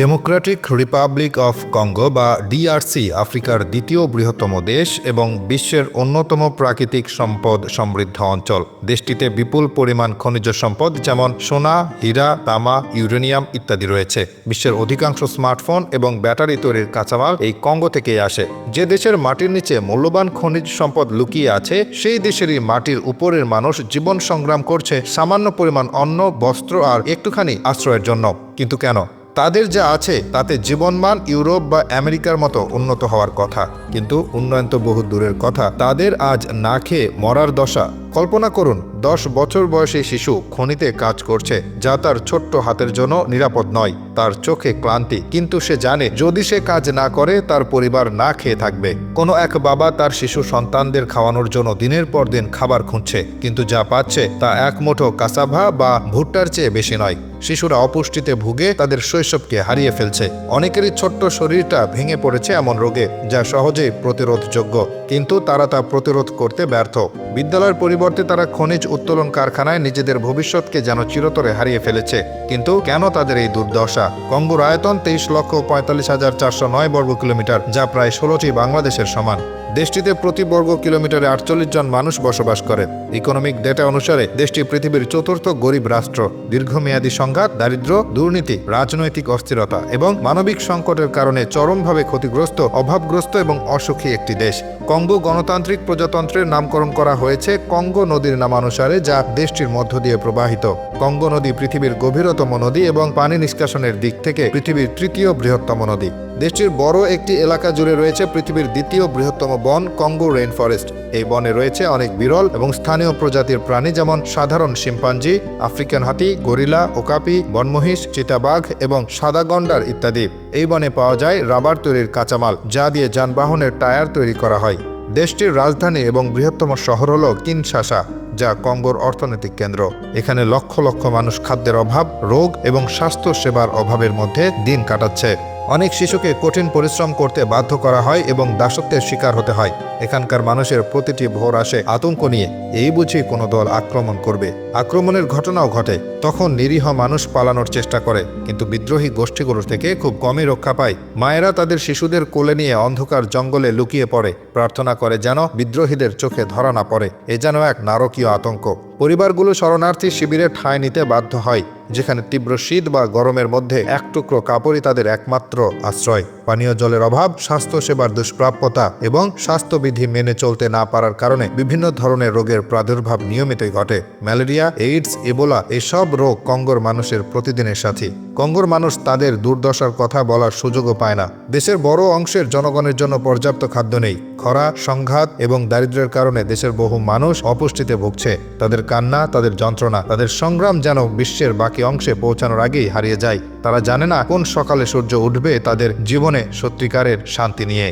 Democratic Republic of Congo বা DRC আফ্রিকার দ্বিতীয় বৃহত্তম দেশ এবং বিশ্বের অন্যতম প্রাকৃতিক সম্পদ সমৃদ্ধ অঞ্চল। দেশটিতে বিপুল পরিমাণ খনিজ সম্পদ যেমন সোনা, হীরা, তামা, ইউরেনিয়াম ইত্যাদি রয়েছে। বিশ্বের অধিকাংশ স্মার্টফোন এবং ব্যাটারি তৈরির কাঁচামাল এই কঙ্গো থেকেই আসে। যে দেশের মাটির নিচে মূল্যবান খনিজ সম্পদ লুকিয়ে আছে, সেই দেশেরই মাটির উপরের মানুষ জীবন সংগ্রাম করছে সামান্য পরিমাণ অন্ন, বস্ত্র আর একটুখানি আশ্রয়ের জন্য। কিন্তু কেন? তাদের যা আছে তাতে জীবনমান ইউরোপ বা আমেরিকার মতো উন্নত হওয়ার কথা। কিন্তু উন্নয়ন তো বহু দূরের কথা। তাদের আজ না খেয়ে মরার দশা। কল্পনা করুন, দশ বছর বয়সী শিশু খনিতে কাজ করছে, যা তার ছোট্ট হাতের জন্য নিরাপদ নয়। তার চোখে ক্লান্তি, কিন্তু সে জানে, যদি সে কাজ না করে, তার পরিবার না খেয়ে থাকবে। কোনো এক বাবা তার শিশু সন্তানদের খাওয়ানোর জন্য দিনের পর দিন খাবার খুঁজছে, কিন্তু যা পাচ্ছে তা এক মুঠো কাসাভা বা ভুট্টার চেয়ে বেশি নয়। শিশুরা অপুষ্টিতে ভুগে তাদের শৈশবকে হারিয়ে ফেলছে। অনেকেরই ছোট্ট শরীরটা ভেঙে পড়েছে এমন রোগে, যা সহজেই প্রতিরোধযোগ্য, কিন্তু তারা তা প্রতিরোধ করতে ব্যর্থ। বিদ্যালয়ের পরিবর্তে তারা খনিজ উত্তোলন কারখানায় নিজেদের ভবিষ্যৎকে যেন চিরতরে হারিয়ে ফেলেছে। কিন্তু কেন তাদের এই দুর্দশা? কঙ্গোর আয়তন তেইশ লক্ষ পঁয়তাল্লিশ হাজার চারশো নয় বর্গ কিলোমিটার, যা প্রায় ষোলোটি বাংলাদেশের সমান। দেশটিতে প্রতি বর্গ কিলোমিটারে আটচল্লিশ জন মানুষ বসবাস করে। ইকোনমিক ডেটা অনুসারে দেশটি পৃথিবীর চতুর্থ গরিব রাষ্ট্র। দীর্ঘমেয়াদী সংঘাত, দারিদ্র্য, দুর্নীতি, রাজনৈতিক অস্থিরতা এবং মানবিক সংকটের কারণে চরমভাবে ক্ষতিগ্রস্ত, অভাবগ্রস্ত এবং অসুখী একটি দেশ। কঙ্গো গণতান্ত্রিক প্রজাতন্ত্রের নামকরণ করা হয়েছে কঙ্গো নদীর নামানুসারে যা দেশটির মধ্য দিয়ে প্রবাহিত। কঙ্গো নদী পৃথিবীর গভীরতম নদী এবং পানি নিষ্কাশনের দিক থেকে পৃথিবীর তৃতীয় বৃহত্তম নদী। দেশটির বড় একটি এলাকা জুড়ে রয়েছে পৃথিবীর দ্বিতীয় বৃহত্তম বন, কঙ্গো রেইন ফরেস্ট। এই বনে রয়েছে অনেক বিরল এবং স্থানীয় প্রজাতির প্রাণী যেমন সাধারণ শিম্পাঞ্জি, আফ্রিকান হাতি, গরিলা, ওকাপি, বনমহিষ, চিতাবাঘ এবং সাদা গন্ডার ইত্যাদি। এই বনে পাওয়া যায় রাবার তৈরির কাঁচামাল, যা দিয়ে যানবাহনের টায়ার তৈরি করা হয়। দেশটির রাজধানী এবং বৃহত্তম শহর হল কিনশাসা, যা কঙ্গোর অর্থনৈতিক কেন্দ্র। এখানে লক্ষ লক্ষ মানুষ খাদ্যের অভাব, রোগ এবং স্বাস্থ্য সেবার অভাবের মধ্যে দিন কাটাচ্ছে। অনেক শিশুকে কঠিন পরিশ্রম করতে বাধ্য করা হয় এবং দাসত্বের শিকার হতে হয়। এখানকার মানুষের প্রতিটি ভোর আসে আতঙ্ক নিয়ে। এই বুঝি কোনো দল আক্রমণ করবে। আক্রমণের ঘটনাও ঘটে। তখন নিরীহ মানুষ পালানোর চেষ্টা করে, কিন্তু বিদ্রোহী গোষ্ঠীগুলোর থেকে খুব কমই রক্ষা পায়। মায়েরা তাদের শিশুদের কোলে নিয়ে অন্ধকার জঙ্গলে লুকিয়ে পড়ে। প্রার্থনা করে যেন বিদ্রোহীদের চোখে ধরা না পড়ে। এ যেন এক নারকীয় আতঙ্ক। পরিবারগুলো শরণার্থী শিবিরে ঠাঁই নিতে বাধ্য হয়, যেখানে তীব্র শীত বা গরমের মধ্যে এক টুকরো কাপড়ই তাদের একমাত্র আশ্রয়। পানীয় জলের অভাব, স্বাস্থ্যসেবার দুষ্প্রাপ্যতা এবং স্বাস্থ্যবিধি মেনে চলতে না পারার কারণে বিভিন্ন ধরনের রোগের প্রাদুর্ভাব নিয়মিতই ঘটে। ম্যালেরিয়া, এইডস এবোলা এসব রোগ কঙ্গোর মানুষের প্রতিদিনের সাথী। কঙ্গোর মানুষ তাদের দুর্দশার কথা বলার সুযোগও পায় না। দেশের বড় অংশের জনগণের জন্য পর্যাপ্ত খাদ্য নেই। খরা, সংঘাত এবং দারিদ্রের কারণে দেশের বহু মানুষ অপুষ্টিতে ভুগছে। তাদের কান্না, তাদের যন্ত্রণা, তাদের সংগ্রাম যেন বিশ্বের বাকি অংশে পৌঁছানোর আগেই হারিয়ে যায়। তারা জানে না কোন সকালে সূর্য উঠবে তাদের জীবনে সত্যিকারের শান্তি নিয়ে।